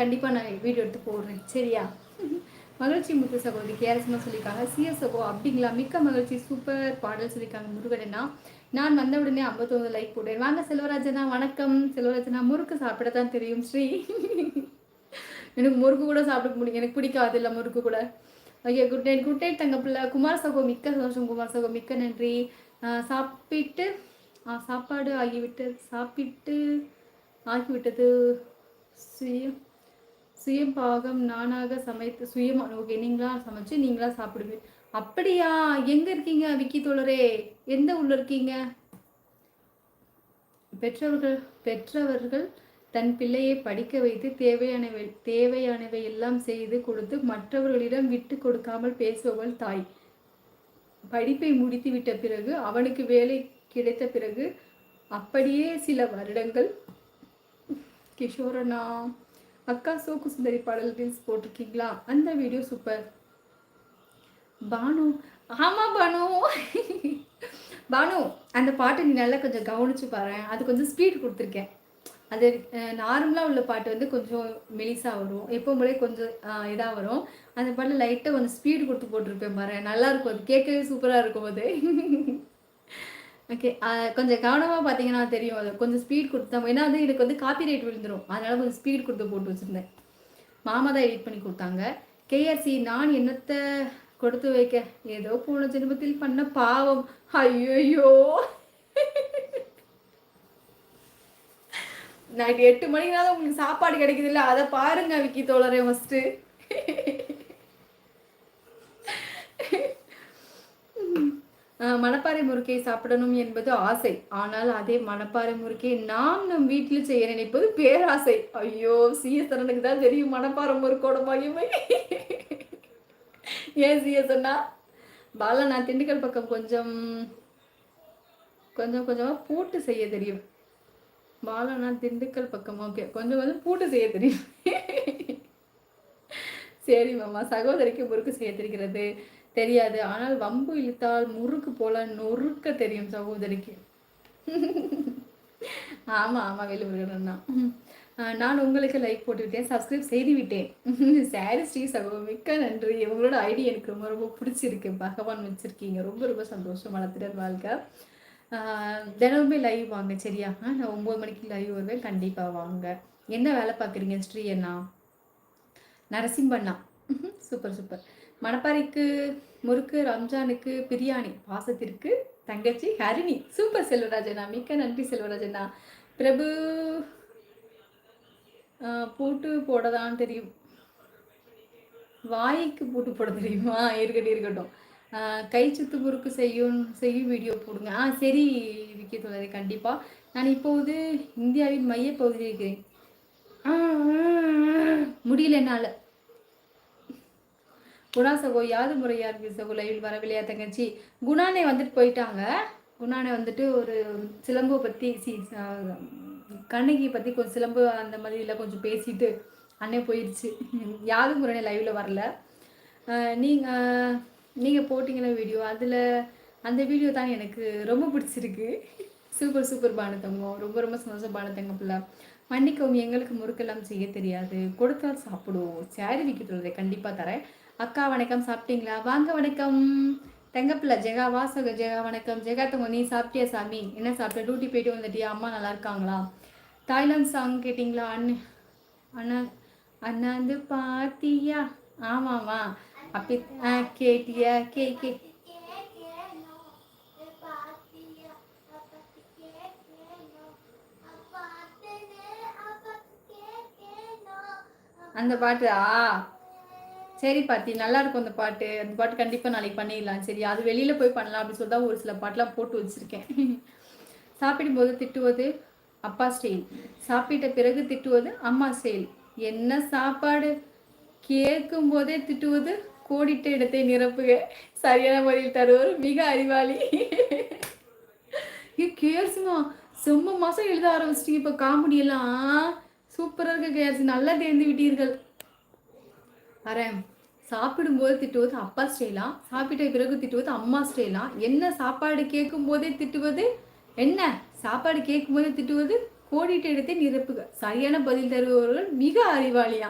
கண்டிப்பாக நான் வீடியோ எடுத்து போடுறேன். சரியா? மகிழ்ச்சி முத்து சகோதரி. கேரசமாக சொல்லியிருக்காங்க. சிஎஸ்ஓ அப்படிங்களா? மிக்க மகிழ்ச்சி. சூப்பர் பாடல் சொல்லியிருக்காங்க முருகனா நான் வந்த உடனே ஐம்பத்தொன்று லைக் போட்டேன். வாங்க செல்வராஜனா வணக்கம். செல்வராஜனா முறுக்கு சாப்பிட தான் தெரியும் ஸ்ரீ. எனக்கு முறுக்கு கூட சாப்பிட முடியும். எனக்கு பிடிக்காது இல்லை முறுக்கு கூட. Okay good night good night தங்க பிள்ளை. குமார் சகோ மிக்க சந்தோஷம். குமார் சகோ மிக்க நன்றி. சாப்பிட்டு சாப்பாடு ஆகிவிட்டு சாப்பிட்டு ஆகிவிட்டது. சுயம் சுயம் பாகம் நானாக சமைத்து சுயம் ஓகே நீங்களா சமைச்சு நீங்களா சாப்பிடுவீங்க அப்படியா? எங்க இருக்கீங்க விக்கி தோழரே? எந்த உள்ள இருக்கீங்க? பெற்றவர்கள் பெற்றவர்கள் தன் பிள்ளையை படிக்க வைத்து தேவையானவை தேவையானவை எல்லாம் செய்து கொடுத்து மற்றவர்களிடம் விட்டு கொடுக்காமல் பேசுபவள் தாய். படிப்பை முடித்து விட்ட பிறகு அவனுக்கு வேலை கிடைத்த பிறகு அப்படியே சில வருடங்கள். கிஷோரனா அக்கா சோக்கு சுந்தரி பாடல் ரீல்ஸ் போட்டிருக்கீங்களா? அந்த வீடியோ சூப்பர் பானு. ஆமாம் பானு. பானு அந்த பாட்டை நீ நல்லா கொஞ்சம் கவனிச்சு பாரு. அது கொஞ்சம் ஸ்பீட் கொடுத்துருக்கேன். அது நார்மலாக உள்ள பாட்டு வந்து கொஞ்சம் மெலிசாக வரும். எப்போ முறை கொஞ்சம் இதாக வரும். அந்த பாட்டில் லைட்டாக கொஞ்சம் ஸ்பீடு கொடுத்து போட்டிருப்பேன் பாரு. நல்லா இருக்கும். அது கேட்கவே சூப்பராக இருக்கும் அது. ஓகே கொஞ்சம் கவனமாக பார்த்தீங்கன்னா தெரியும். அது கொஞ்சம் ஸ்பீட் கொடுத்தா ஏன்னா வந்து எனக்கு வந்து காப்பி ரைட் விழுந்துடும் அதனால் கொஞ்சம் ஸ்பீட் கொடுத்து போட்டு வச்சுருந்தேன். மாமா தான் எடிட் பண்ணி கொடுத்தாங்க. கேஆர்சி நான் என்னத்தை கொடுத்து வைக்க? ஏதோ போன ஜென்மத்தில் பண்ண பாவம். ஐயோ நைட் எட்டு மணிக்கு உங்களுக்கு சாப்பாடு கிடைக்குது இல்லை அதை பாருங்க விக்கி தோழரே ஃபஸ்ட்டு மணப்பாறை முறுக்கை சாப்பிடணும் என்பது ஆசை. ஆனால் அதே மணப்பாறை முறுக்கை நாம் நம் வீட்டில் செய்ய நினைப்பது பேராசை. ஐயோ சிஎஸ்தரனுக்கு தான் தெரியும் மணப்பாறை முறுக்கோட மகிமை. ஏன் சிஎஸ்னா பாலா நான் திண்டுக்கல் பக்கம் கொஞ்சம் கொஞ்சம் கொஞ்சமாக பூட்டு செய்ய தெரியும். பாலனா திண்டுக்கல் பக்கம் ஓகே கொஞ்சம் கொஞ்சம் பூட்டு செய்ய தெரியும். சரி மாமா சகோதரிக்கு முறுக்கு செய்ய தெரிகிறது. தெரியாது. ஆனால் வம்பு இழுத்தால் முறுக்கு போல நொறுக்க தெரியும் சகோதரிக்கு. ஆமாம் ஆமாம் வேலுமுருகன் நான் உங்களுக்கு லைக் போட்டுவிட்டேன் சப்ஸ்கிரைப் செய்து விட்டேன் சாரி ஸ்ரீ சகோ மிக்க நன்றி. உங்களோட ஐடி எனக்கு ரொம்ப ரொம்ப பிடிச்சிருக்கு. பகவான் வச்சுருக்கீங்க. ரொம்ப ரொம்ப சந்தோஷம் வளர்த்துட்டு வாழ்க்கை தினமுமே லைவ் வாங்க சரியா? நான் ஒம்பது மணிக்கு லைவ் வருவேன். கண்டிப்பாக வாங்க. என்ன வேலை பார்க்குறீங்க ஸ்ரீ அண்ணா? நரசிம்பண்ணா சூப்பர் சூப்பர். மணப்பாறைக்கு முறுக்கு ரம்ஜானுக்கு பிரியாணி பாசத்திற்கு தங்கச்சி ஹரிணி. சூப்பர் செல்வராஜனா மிக்க நன்றி செல்வராஜனா பிரபு பூட்டு போடதான் தெரியும். வாய்க்கு பூட்டு போட தெரியுமா? இருக்கட்டும் இருக்கட்டும். கை சுத்து முறுக்கு செய்யும் செய்யும் வீடியோ போடுங்க. ஆ சரி விக்கி தோழரை கண்டிப்பாக நான் இப்போது இந்தியாவின் மைய இருக்கிறேன். முடியல என்னால். குணா சகோ யாது முறையா இருக்கு சகோ லைவில் வரவில்லையா தங்கச்சி? குணானே வந்துட்டு போயிட்டாங்க. குணானே வந்துட்டு ஒரு சிலம்பு பற்றி சி கண்ணகி பற்றி கொஞ்சம் சிலம்பு அந்த மாதிரிலாம் கொஞ்சம் பேசிட்டு அண்ணே போயிடுச்சு யாது முறையே லைவில் வரல. நீங்கள் நீங்கள் போட்டிங்களா வீடியோ அதில் அந்த வீடியோ தான் எனக்கு ரொம்ப பிடிச்சிருக்கு. சூப்பர் சூப்பர் பானத்தங்கம் ரொம்ப ரொம்ப சந்தோஷம் பானத்தங்க பிள்ளை. மன்னிக்கவும் எங்களுக்கு முறுக்கெல்லாம் செய்ய தெரியாது. கொடுத்தால் சாப்பிடுவோம். சேரி விற்கிறது கண்டிப்பாக தரேன். அக்கா வணக்கம் சாப்பிட்டீங்களா? வாங்க வணக்கம். தங்கப்பிள்ள ஜெகா வாசக ஜெகா வணக்கம். ஜெகா தங்க நீ சாப்பிட்டியா சாமி? என்ன சாப்பிட்ட? டியூட்டி போயிட்டு வந்துட்டியா? அம்மா நல்லா இருக்காங்களா? தாய்லாந்து சாங் கேட்டிங்களா? அண்ணன் அண்ணா அண்ணாந்து பாத்தியா? ஆமாம்மா. அப்படி கேட்டியா? கே கே. அந்த பாட்டா சரி பாத்தி நல்லா இருக்கும் அந்த பாட்டு. அந்த பாட்டு கண்டிப்பாக நாளைக்கு பண்ணிடலாம். சரி அது வெளியில் போய் பண்ணலாம் அப்படின்னு சொல்லி தான் ஒரு சில பாட்டெலாம் போட்டு வச்சுருக்கேன். சாப்பிடும்போது திட்டுவது அப்பா ஸ்டைல் சாப்பிட்ட பிறகு திட்டுவது அம்மா ஸ்டைல் என்ன சாப்பாடு? கேட்கும் போதே திட்டுவது கோடிட்ட இடத்தை நிரப்புக. சரியான முறையில் தருவர் மிக அறிவாளி. கேர்ஸ்மா செம்ம மாதம் எழுத ஆரம்பிச்சிட்டீங்க. இப்போ காமெடியெல்லாம் சூப்பராக இருக்க கேர்ஸ் நல்லா தேர்ந்து விட்டீர்கள். வரேன் சாப்பிடும்போது திட்டுவது அப்பா ஸ்டைலா? சாப்பிட்ட பிறகு திட்டுவது அம்மா ஸ்டைலா? என்ன சாப்பாடு கேட்கும் போதே திட்டுவது? என்ன சாப்பாடு கேட்கும் போதே திட்டுவது? கோடிட்ட இடத்தை நிரப்புக. சரியான பதில் தருபவர்கள் மிக அறிவாளியா?